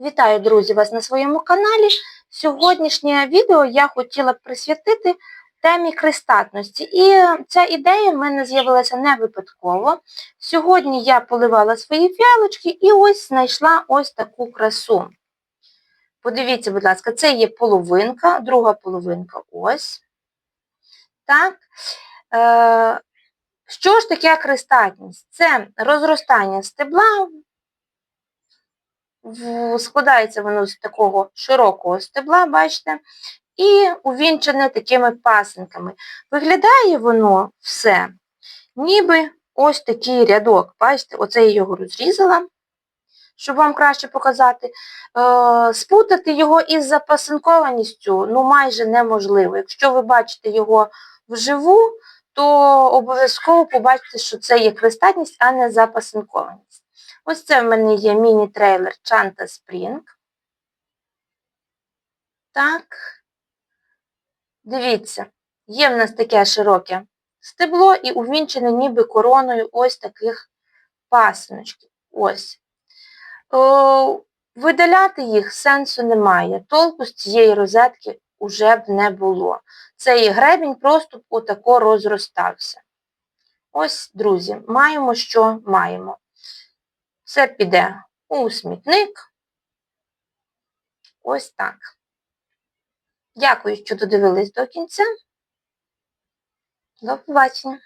Вітаю, друзі, вас на своєму каналі. Сьогоднішнє відео я хотіла б присвятити темі хрестатності. І ця ідея в мене з'явилася не випадково. Сьогодні я поливала свої фіалочки і ось знайшла ось таку красу. Подивіться, будь ласка, це є половинка, друга половинка ось. Так. Е, що ж таке хрестатність? Це розростання стебла, складається воно з такого широкого стебла, бачите, і увінчене такими пасинками. Виглядає воно все, ніби ось такий рядок. Бачите, оце я його розрізала, щоб вам краще показати. Е, спутати його із запасинкованістю ну, майже неможливо. Якщо ви бачите його вживу, то обов'язково побачите, що це є хрестатність, а не запасинкованість. Ось це в мене є міні-трейлер Chanta Spring. Так. Дивіться, є в нас таке широке стебло і увінчене ніби короною ось таких пасиночків. Ось. О, видаляти їх сенсу немає. Толку з цієї розетки уже б не було. Цей гребінь просто б отако розростався. Ось, друзі, маємо, що маємо. Все піде у смітник. Ось так. Дякую, що додивились до кінця. До побачення.